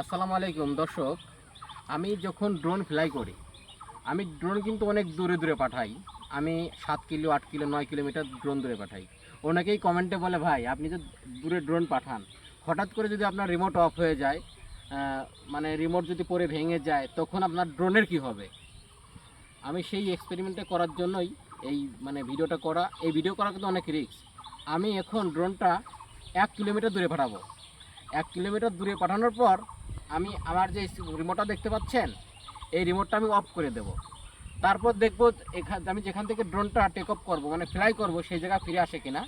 আসসালামু আলাইকুম, দর্শক। আমি যখন ড্রোন ফ্লাই করি, আমি ড্রোন কিন্তু অনেক দূরে দূরে পাঠাই। আমি সাত কিলো, আট কিলো, নয় কিলোমিটার ড্রোন দূরে পাঠাই। অনেকেই কমেন্টে বলে, ভাই, আপনি যে দূরে ড্রোন পাঠান, হঠাৎ করে যদি আপনার রিমোট অফ হয়ে যায় মানে রিমোট যদি পরে ভেঙে যায়, তখন আপনার ড্রোনের কি হবে? আমি সেই এক্সপেরিমেন্টটা করার জন্যই এই মানে ভিডিওটা করা, এই ভিডিও করা কিন্তু অনেক রিস্ক আমি এখন ড্রোনটা এক কিলোমিটার দূরে পাঠাবো। এক কিলোমিটার দূরে পাঠানোর পর আমি আমার যে রিমোটটা দেখতে পাচ্ছেন, এই রিমোটটা আমি অফ করে দেব। তারপর দেখব এখান, আমি যেখান থেকে ড্রোনটা টেক অফ করব মানে ফ্লাই করব, সেই জায়গা ফিরে আসে কিনা,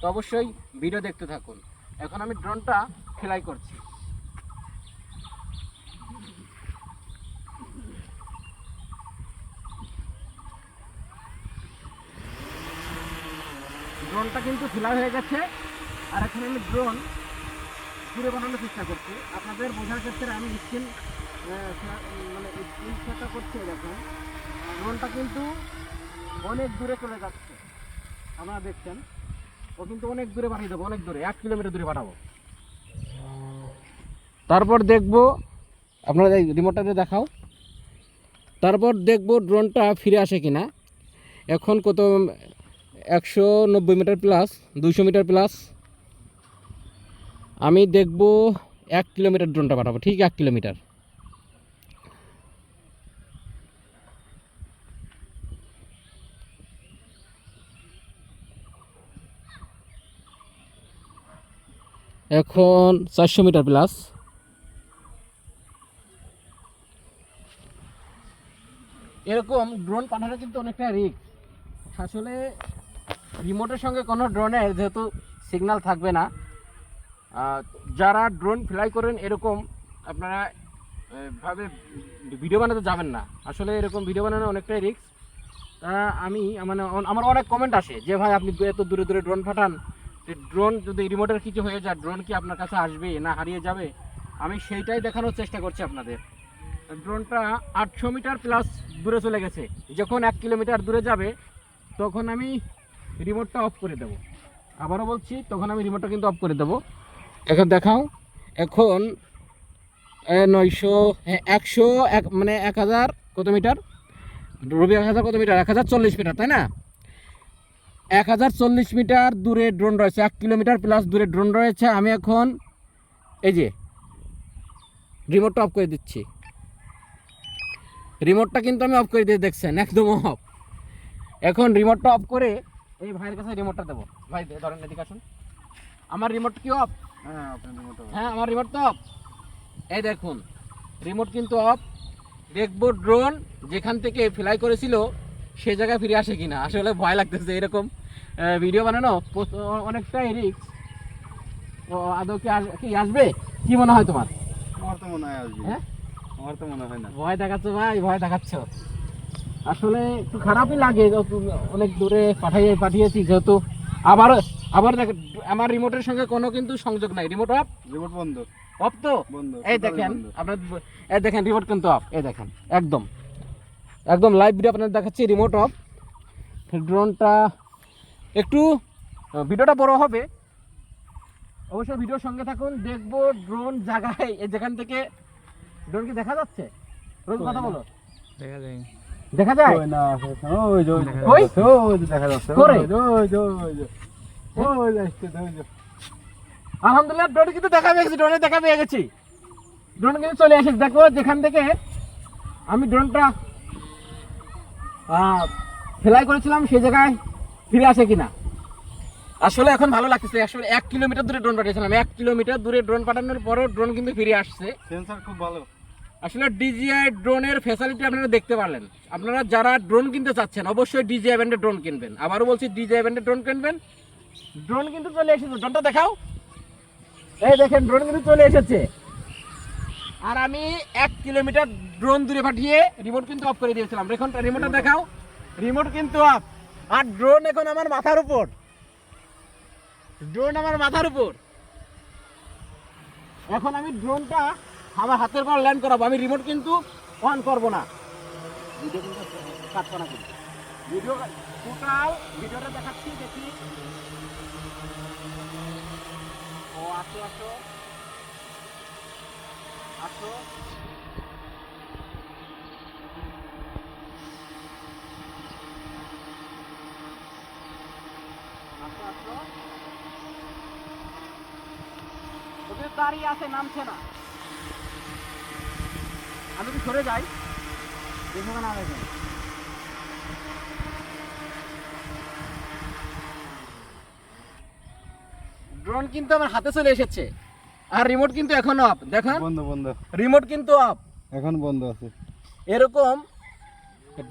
তো অবশ্যই ভিডিও দেখতে থাকুন। এখন আমি ড্রোনটা ফ্লাই করছি। ড্রোনটা কিন্তু ফ্লাই হয়ে গেছে। আর এখন আমি ড্রোন ঘুরে বানানোর চেষ্টা করছি। আপনাদের বোঝার ক্ষেত্রে আমি স্ক্রিন মানে সেটা করছি দেখুন ড্রোনটা কিন্তু অনেক দূরে চলে যাচ্ছে। আপনারা দেখছেন। ও কিন্তু অনেক দূরে পাঠিয়ে দেবো, অনেক দূরে, এক কিলোমিটার দূরে পাঠাবো। তারপর দেখব, আপনারা এই রিমোটটাতে দেখাও। তারপর দেখব ড্রোনটা ফিরে আসে কিনা। এখন কত, একশো নব্বই মিটার প্লাস দুইশো মিটার প্লাস আমি দেখব এক কিলোমিটার ড্রোনটা পাঠাবো, ঠিক এক কিলোমিটার। এখন চারশো মিটার প্লাস। এরকম ড্রোন পাঠানো কিন্তু অনেকটা রিস্ক আসলে রিমোটের সঙ্গে কোনো ড্রোনের যেহেতু সিগন্যাল থাকবে না যারা ড্রোন ফ্লাই করেন, এরকম আপনারা ভাবে ভিডিও বানাতে যাবেন না। আসলে এরকম ভিডিও বানানো অনেকটাই রিক্স রিস্ক আমি মানে আমার অনেক কমেন্ট আসে যে, ভাই, আপনি এত দূরে দূরে ড্রোন পাঠান। ড্রোন যদি রিমোটের কিছু হয়ে যায় ড্রোন কি আপনার কাছে আসবে না হারিয়ে যাবে? আমি সেইটাই দেখানোর চেষ্টা করছি আপনাদের। ড্রোনটা আটশো মিটার প্লাস দূরে চলে গেছে। যখন এক কিলোমিটার দূরে যাবে, তখন আমি রিমোটটা অফ করে দেবো। আবারও বলছি, তখন আমি রিমোটটা কিন্তু অফ করে দেবো। এখন দেখাও। এখন নয়শো একশো এক মানে এক হাজার কত মিটার? রবি এক হাজার কত মিটার? এক হাজার চল্লিশ মিটার, তাই না? এক হাজার চল্লিশ মিটার দূরে ড্রোন রয়েছে, এক কিলোমিটার প্লাস দূরে ড্রোন রয়েছে। আমি এখন, এই যে রিমোটটা অফ করে দিচ্ছি। রিমোটটা কিন্তু আমি অফ করে দিয়ে দেখছেন, একদম অফ এখন রিমোটটা অফ করে, এই ভাইয়ের কাছে রিমোটটা দেবো। ভাই, ধরেন এদিকে আসুন। আমার রিমোট কি অফ হ্যাঁ হ্যাঁ আমার রিমোট তো অফ এই দেখুন রিমোট কিন্তু অফ দেখব ড্রোন যেখান থেকে ফ্লাই করেছিল সে জায়গায় ফিরে আসে কিনা? আসলে ভয় লাগতেছে এরকম। ভিডিও বানানো অনেকটাই রিস্ক ও আদৌ কি আস- কি আসবে? কি মনে হয় তোমার? আমার তো মনে হয় আসবে। হ্যাঁ? আমার তো মনে হয় না। ভয় দেখাচ্ছ ভাই ভয় দেখাচ্ছ। আসলে একটু খারাপই লাগে যত অনেক দূরে পাঠিয়ে পাঠিয়েছি যেহেতু আবার আবার দেখেন আমার রিমোটের সঙ্গে কোনো কিন্তু সংযোগ নাই। রিমোট অফ রিমোট বন্ধ। অফ তো? বন্ধ এই দেখেন আপনার এই দেখেন রিমোট কিন্তু অফ এই দেখেন একদম। একদম লাইভ ভিডিও আপনাদের দেখাচ্ছি রিমোট অফ ড্রোনটা একটু ভিডিওটা বড় হবে। অবশ্যই ভিডিওর সঙ্গে থাকুন দেখব ড্রোন জায়গায় এই যেখান থেকে ড্রোন কি দেখা যাচ্ছে? রোজ কথা বলো। দেখা যায়। দেখা যায়? ওই না ওই যে ওই যে ওই? ওই যে দেখা যাচ্ছে। ওই যে ওই যে ওই আলহামদুলিল্লাহ ড্রোন কিন্তু দেখা পেয়ে গেছি ড্রোনে দেখা পেয়ে গেছি। ড্রোন কিন্তু চলে এসেছে দেখো যেখান থেকে আমি ড্রোনটা ফ্লাই করেছিলাম সেই জায়গায় ফিরে আসে কিনা। আসলে এখন ভালো লাগতেছে। আসলে এক কিলোমিটার দূরে ড্রোন পাঠিয়েছিলাম। এক কিলোমিটার দূরে ড্রোন পাঠানোর পরেও ড্রোন কিন্তু ফিরে আসছে। সেন্সর খুব ভালো। আসলে ডিজিআই ড্রোনের ফ্যাসিলিটি আপনারা দেখতে পারলেন। আপনারা যারা ড্রোন কিনতে চাচ্ছেন অবশ্যই ডিজিআই ব্যান্ডের ড্রোন কিনবেন। আবারও বলছি ডিজিআই ব্যান্ডের ড্রোন কিনবেন। ড্রোন কিন্তু চলে এসেছে। ড্রোনটা দেখাও। এই দেখেন ড্রোন কিন্তু চলে এসেছে। আর আমি এক কিলোমিটার ড্রোন দূরে পাঠিয়ে রিমোট কিন্তু অফ করে দিয়েছিলাম। এখন রিমোটটা দেখাও। রিমোট কিন্তু অফ আর ড্রোন এখন আমার মাথার উপর। ড্রোন আমার মাথার উপর। এখন আমি ড্রোনটা আমার হাতের পর ল্যান্ড করাবো। আমি রিমোট কিন্তু অন করব না। কাটবো না কিন্তু। ভিডিও টোটাল ভিডিওটা দেখাচ্ছি, দেখি। ও, আসো আসো। আসো। ওদের দাঁড়িয়ে আছে, নামছে না। আমি কি সরে যাই? দেখো না, নামে ড্রোন কিন্তু আমার হাতে চলে এসেছে। আর রিমোট কিন্তু এখনও আপ দেখেন। বন্ধ বন্ধ। রিমোট কিন্তু আপ এখন বন্ধ আছে। এরকম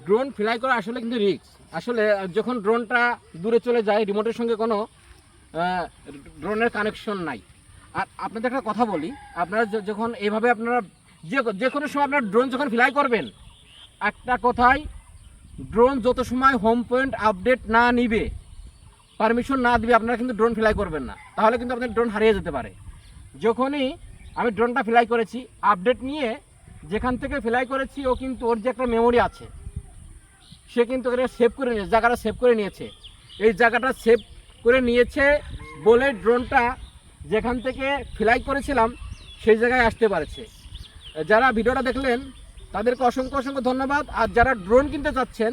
ড্রোন ফ্লাই করা আসলে কিন্তু রিস্ক আসলে যখন ড্রোনটা দূরে চলে যায় রিমোটের সঙ্গে কোনো ড্রোনের কানেকশন নাই। আর আপনাদের একটা কথা বলি আপনারা যখন এইভাবে আপনারা যে যে কোনো সময় আপনার ড্রোন যখন ফ্লাই করবেন একটা কথাই ড্রোন যত সময় হোম পয়েন্ট আপডেট না নিবে পারমিশন না দিবে, আপনারা কিন্তু ড্রোন ফ্লাই করবেন না। তাহলে কিন্তু আপনার ড্রোন হারিয়ে যেতে পারে। যখনই আমি ড্রোনটা ফ্লাই করেছি আপডেট নিয়ে যেখান থেকে ফ্লাই করেছি, ও কিন্তু ওর যে একটা মেমোরি আছে, সে কিন্তু এটা সেভ করে নিয়েছে, জায়গাটা সেভ করে নিয়েছে। এই জায়গাটা সেভ করে নিয়েছে বলে ড্রোনটা যেখান থেকে ফ্লাই করেছিলাম, সেই জায়গায় আসতে পারছে। যারা ভিডিওটা দেখলেন, তাদেরকে অসংখ্য অসংখ্য ধন্যবাদ। আর যারা ড্রোন কিনতে চাচ্ছেন,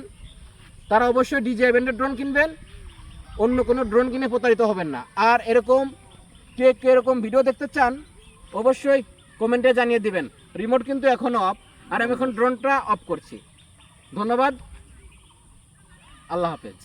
তারা অবশ্যই ডিজে ইভেন্টের ড্রোন কিনবেন। অন্য কোনো ড্রোন কিনে প্রতারিত হবেন না। আর এরকম কে এরকম ভিডিও দেখতে চান, অবশ্যই কমেন্টে জানিয়ে দিবেন। রিমোট কিন্তু এখনও অফ আর আমি এখন ড্রোনটা অফ করছি। ধন্যবাদ। আল্লাহ হাফেজ।